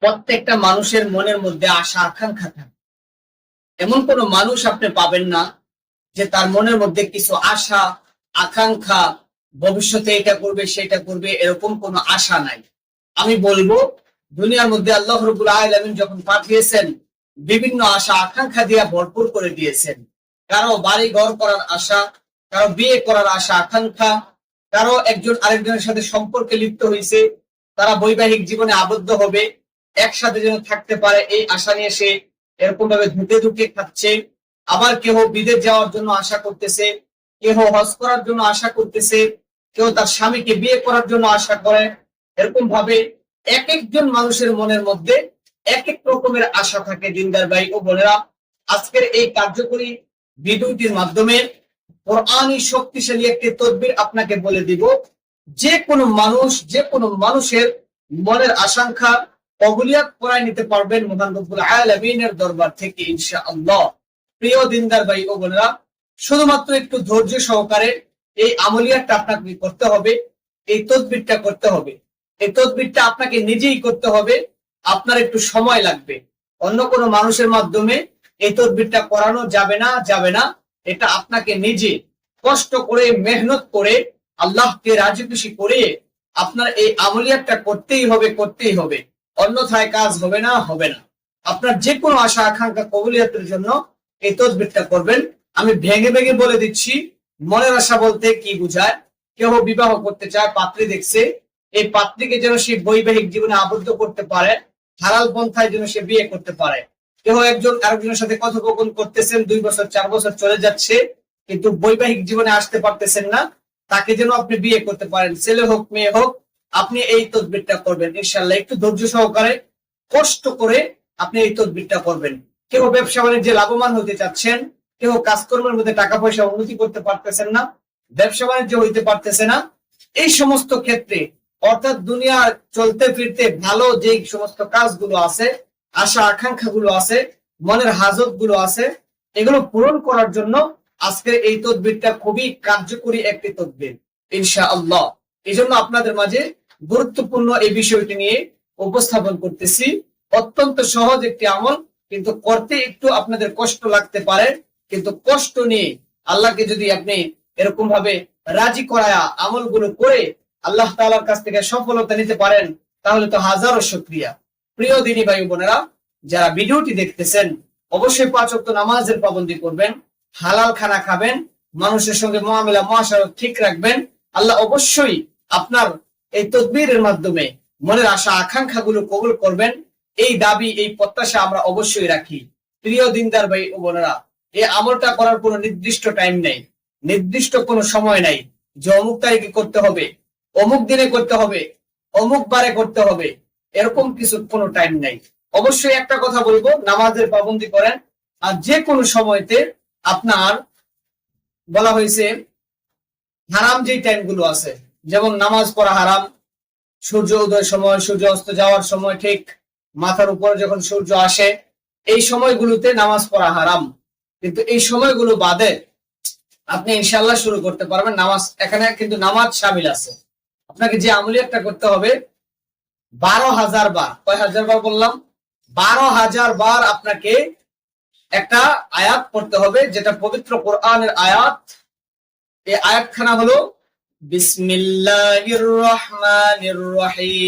প্রত্যেকটা মানুষের মনের মধ্যে আশা, আকাঙ্ক্ষা থাকে। এমন কোনো মানুষ আপনি পাবেন না যে তার মনের মধ্যে কিছু আশা, আকাঙ্ক্ষা, ভবিষ্যতে এটা করবে, সেটা করবে, এরকম কোনো আশা নাই। আমি বলব, দুনিয়ার মধ্যে আল্লাহ রবুল আলমিন যখন পাঠিয়েছেন, বিভিন্ন আশা, আকাঙ্ক্ষা দিয়া ভরপুর করে দিয়েছেন। কারও বাড়ি ঘর করার আশা, কারও বিয়ে করার আশা, আকাঙ্ক্ষা, কারও একজন আরেকজনের সাথে সম্পর্কে লিপ্ত হয়েছে তারা বৈবাহিক জীবনে আবদ্ধ হবে একসাথে যেন থাকতে পারে, এই আশা নিয়ে সে এরকম ভাবে ধুকে ধুকে খাচ্ছে। আবার কেহ বিদেশ যাওয়ার জন্য আশা করতেছে, কেহ হজ করার জন্য আশা করতেছে কেউ তার স্বামীকে বিয়ে করার জন্য আশা করে। এরকম ভাবে এক একজন মানুষের মনের মধ্যে এক এক রকমের আশা থাকে দিনদার ভাই ও বোনেরা। আজকের এই কার্যকরী ভিডিওটির মাধ্যমে কোরআনই শক্তিশালী একটি তদবির আপনাকে বলে দিব, যে কোনো মানুষ, যে কোনো মানুষের মনের আশঙ্কা কবুলিয়াত করায় নিতে পারবেন মহান রব্বুল দরবার থেকে ইনশাআল্লাহ। প্রিয় দিনদার ভাই ও বোনেরা, শুধুমাত্র একটু ধৈর্য সহকারে এই আমলিয়াতটা আপনাকে করতে হবে, এই তদবিরটা করতে হবে। এই তদবিরটা আপনাকে নিজেই করতে হবে, আপনার একটু সময় লাগবে। অন্য কোনো মানুষের মাধ্যমে এই তদবিরটা করানো যাবে না যাবে না, এটা আপনাকে নিজে কষ্ট করে, মেহনত করে, আল্লাহকে রাজি খুশি করে আপনার এই আমলিয়াতটা করতেই হবে করতেই হবে। অন্যথায় কাজ হবে না হবে না। আপনার যে কোনো আশা, আকাঙ্ক্ষা, কবুলিয়াতের জন্য এই তদবিরটা করবেন। আমি ভেঙে ভেঙে বলে দিচ্ছি, মনের আশা বলতে কি বুঝায়? কেউ বিবাহ করতে চায়, পাত্রী দেখছে, এই পাত্রীকে যেন সে বৈবাহিক জীবনে আবদ্ধ করতে পারে হালাল পন্থায় যেন সে বিয়ে করতে পারে। কেউ একজন আরেকজনের সাথে কথোপকথন করতেছেন, দুই বছর, চার বছর চলে যাচ্ছে, কিন্তু বৈবাহিক জীবনে আসতে পারতেছেন না, তাকে যেন আপনি বিয়ে করতে পারেন। ছেলে হোক, মেয়ে হোক আপনি এই তদবিরটা করবেন। ইনশাল্লাহ একটু ধৈর্য সহকারে, কষ্ট করে আপনি এই তদবিরটা করবেন। কেউ ব্যবসা বাণিজ্যে লাভবান হতে চাচ্ছেন, কেউ কাজকর্মের মধ্যে টাকা পয়সা উন্নতি করতে পারতেছেন না, ব্যবসা বাণিজ্য হইতে পারতেছে না। এই সমস্ত ক্ষেত্রে, অর্থাৎ দুনিয়া চলতে ফিরতে ভালো যে সমস্ত কাজগুলো আছে, আশা আকাঙ্ক্ষা গুলো আছে, মনের হাজতগুলো আছে, এগুলো পূরণ করার জন্য আজকের এই তদবিরটা খুবই কার্যকরী একটি তদবির ইনশা আল্লাহ এই জন্য আপনাদের মাঝে গুরুত্বপূর্ণ এই বিষয়টি নিয়ে উপস্থাপন করতেছি। অত্যন্ত সহজ একটি আমল, কিন্তু করতে একটু আপনাদের কষ্ট লাগতে পারে, কিন্তু কষ্ট নিয়ে আল্লাহকে যদি আপনি এরকম ভাবে রাজি করায়া আমলগুলো করে আল্লাহ তাআলার কাছ থেকে সফলতা নিতে পারেন, তাহলে তো হাজারো শুকরিয়া। প্রিয় দিনী ভাই বোনেরা, যারা ভিডিওটি দেখতেছেন, অবশ্যই পাঁচ ওয়াক্ত নামাজের পাবন্দি করবেন, হালাল খানা খাবেন, মানুষের সঙ্গে মহামেলা মহাসারত ঠিক রাখবেন। আল্লাহ অবশ্যই আপনার এই তদবিরের মাধ্যমে মনের আশা আকাঙ্ক্ষা গুলো কবুল করবেন। এই দাবি, এই প্রত্যাশা আমরা অবশ্যই রাখি। প্রিয় দিনদার ভাই ও বোনেরা, এই আমলটা করার কোনো নির্দিষ্ট টাইম নেই, নির্দিষ্ট কোনো সময় নাই যে অমুক তারিখে করতে হবে, অমুক দিনে করতে হবে, অমুক বারে করতে হবে, এরকম কিছু কোনো টাইম নাই। অবশ্যই একটা কথা বলব, নামাজের পাবন্দি করেন, আর যে কোনো সময়তে আপনার বলা হয়েছে, হারাম যে টাইমগুলো আছে যেমন নামাজ পড়া হারাম, সূর্য উদয়ের সময়, সূর্য অস্ত যাওয়ার সময় ঠিক মাথার উপরে যখন সূর্য আসে, এই সময়গুলোতে নামাজ পড়া হারাম। কিন্তু এই সময়গুলো বাদে আপনি ইনশাল্লাহ শুরু করতে পারবেন নামাজ। এখানে কিন্তু নামাজ সামিল আছে। আপনাকে যে আমলিয়াতটা করতে হবে, বারো হাজার বার। কয় হাজার বার বললাম? বারো হাজার বার আপনাকে একটা আয়াত পড়তে হবে, যেটা পবিত্র কোরআনের আয়াত। এই আয়াতখানা হলো বিসমিল্লাহির রহমানির রহিম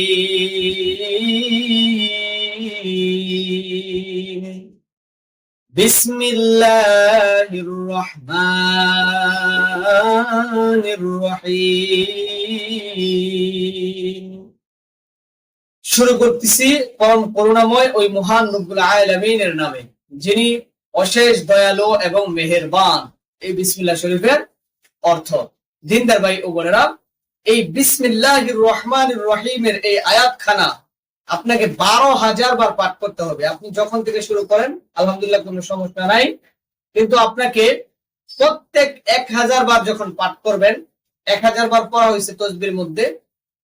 বিসমিল্লাহির রহমানির রহিম শুরু করতেছি পরম করুণাময় ওই মহান রব্বুল আলামিনের নামে, যিনি অশেষ দয়ালু এবং মেহেরবান। এই বিসমিল্লাহ শরীফের অর্থ। দিনদার ভাই ও বোনেরা, এই বিসমিল্লাহির রহমান রহিমের এই আয়াত খানা আপনাকে বারো হাজার বার পাঠ করতে হবে। আপনি যখন থেকে শুরু করেন, আলহামদুলিল্লাহ কোনো সমস্যা নাই। কিন্তু আপনাকে প্রত্যেক এক হাজার বার যখন পাঠ করবেন, এক হাজার বার পড়া হয়েছে তসবির মধ্যে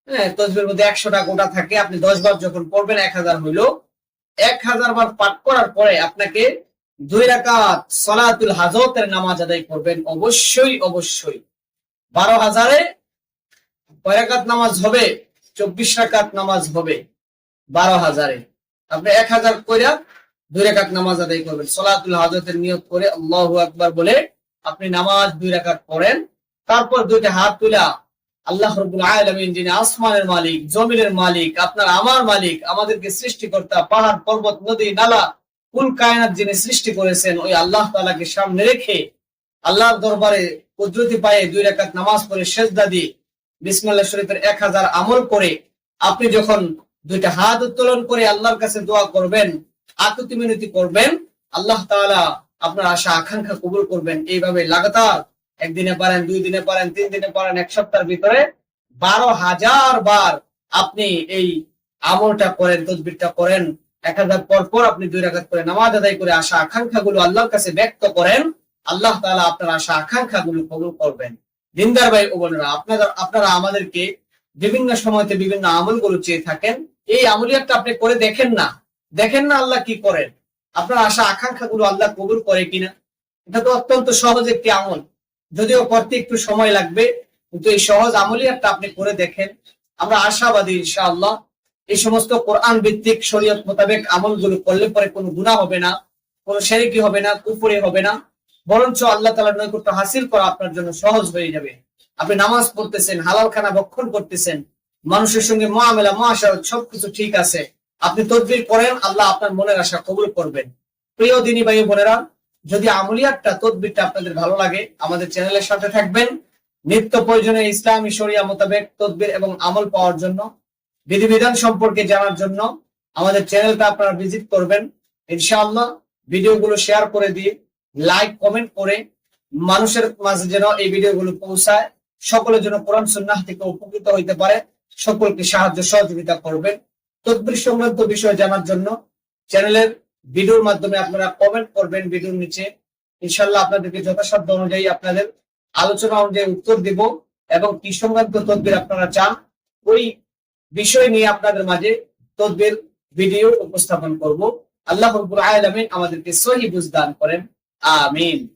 হ্যাঁ তসবির মধ্যে একশোটা গোটা থাকে, আপনি দশ বার যখন পড়বেন, এক হাজার হইল। এক হাজার বার পাঠ করার পরে আপনাকে দুই রাকাত সলাতুল হাজতের নামাজ আদায় করবেন, অবশ্যই অবশ্যই। বারো হাজারে কয় রাকাত নামাজ হবে? চব্বিশ রাকাত নামাজ হবে বারো হাজারে। আপনি এক হাজার কইরা দুই রেখাত নামাজ আদায় করবেন। সলাতুল হাজতের নিয়ত করে আল্লাহু আকবার বলে আপনি নামাজ দুই রেখাত পড়েন। তারপর দুইটা হাত তুলা আল্লাহ রবুল আলমিন যিনি আসমানের মালিক, জমিনের মালিক, আপনার আমার মালিক, আমাদেরকে সৃষ্টিকর্তা, পাহাড়, পর্বত, নদী, নালা, কুল কায়নাত যিনি সৃষ্টি করেছেন, ওই আল্লাহ তালাকে সামনে রেখে আল্লাহর দরবারে কুদরতি পায়ে দুই রেখাত নামাজ পড়ে সেজদা দিয়ে বিসমাল্লাহ শরীফের এক হাজার আমল করে আপনি যখন দুইটা হাত উত্তোলন করে আল্লাহর কাছে দোয়া করবেন, আকুতি মিনতি করবেন, আল্লাহ তাআলা আপনার আশা, আকাঙ্ক্ষা কবুল করবেন। এইভাবে লাগাতার একদিনে পারেন, দুই দিনে পারেন, তিন দিনে পারেন, এক সপ্তাহের ভিতরে বারো হাজার বার আপনি এই আমলটা করেন, তদবিরটা করেন। এক হাজার পর পর আপনি দুই রাকাত করে নামাজ আদায় করে আশা আকাঙ্ক্ষা গুলো আল্লাহর কাছে ব্যক্ত করেন। আল্লাহ তাআলা আপনার আশা আকাঙ্ক্ষা গুলো কবুল করবেন। দিনদার ভাই ও বোনেরা, আপনারা আপনারা আমাদেরকে বিভিন্ন সময়তে বিভিন্ন আমলগুলো চেয়ে থাকেন। এই আমলিয়াতটা আপনি করে দেখেন না। দেখেন না আল্লাহ কি করেন। আপনার আশা আকাঙ্ক্ষা গুলো আল্লাহ কবুল করে কিনা। এটা তো অত্যন্ত সহজ একটি আমল। যদিও করতে একটু সময় লাগবে, কিন্তু এই সহজ আমলিয়াতটা আপনি করে দেখেন। আমরা আশাবাদী ইনশাআল্লাহ। এই সমস্ত কোরআন ভিত্তিক শরীয়ত মোতাবেক আমলগুলো করলে পরে কোনো গুনাহ হবে না, কোনো শেরিকি হবে না, কুফরি হবে না। বরঞ্চ আল্লাহ তাআলার নৈকট্য হাসিল করা আপনার জন্য সহজ হয়ে যাবে। আপনি নামাজ পড়তেছেন, হালাল খানা ভক্ষণ করতেছেন, মানুষের সঙ্গে মহামেলা মহাশারত সবকিছু ঠিক আছে। আপনি তদবির করেন, আল্লাহ আপনার মনের আশা কবুল করবেন। প্রিয় দিনী ভাই বোনেরা, যদি আমলিয়াতটা, তদবিরটা আপনাদের ভালো লাগে, আমাদের চ্যানেলের সাথে থাকবেন। নিত্য প্রয়োজনে ইসলামী শরিয়া মোতাবেক তদবির এবং আমল পাওয়ার জন্য, বিধিবিধান সম্পর্কে জানার জন্য আমাদের চ্যানেলটা আপনারা ভিজিট করবেন। ইনশাআল্লাহ, ভিডিওগুলো শেয়ার করে দিয়ে লাইক কমেন্ট করে মানুষের মাঝে যেন এই ভিডিওগুলো পৌঁছায়, সকলের জন্য কোরআন সুন্নাহ থেকে উপকৃত হইতে পারে, সকলকে সাহায্য সহযোগিতা করবেন। তদবির সংক্রান্ত বিষয় জানার জন্য চ্যানেলের ভিডিওর মাধ্যমে আপনারা কমেন্ট করবেন ভিডিওর নিচে। ইনশাল্লাহ আপনাদেরকে যথাসাধ্য অনুযায়ী আপনাদের আলোচনা অনুযায়ী উত্তর দিব এবং কি সংক্রান্ত তদবির আপনারা চান, ওই বিষয় নিয়ে আপনাদের মাঝে তদবির, ভিডিও উপস্থাপন করব। আল্লাহ রব্বুল আলামিন আমাদেরকে সহি বুঝদান করেন। Amin.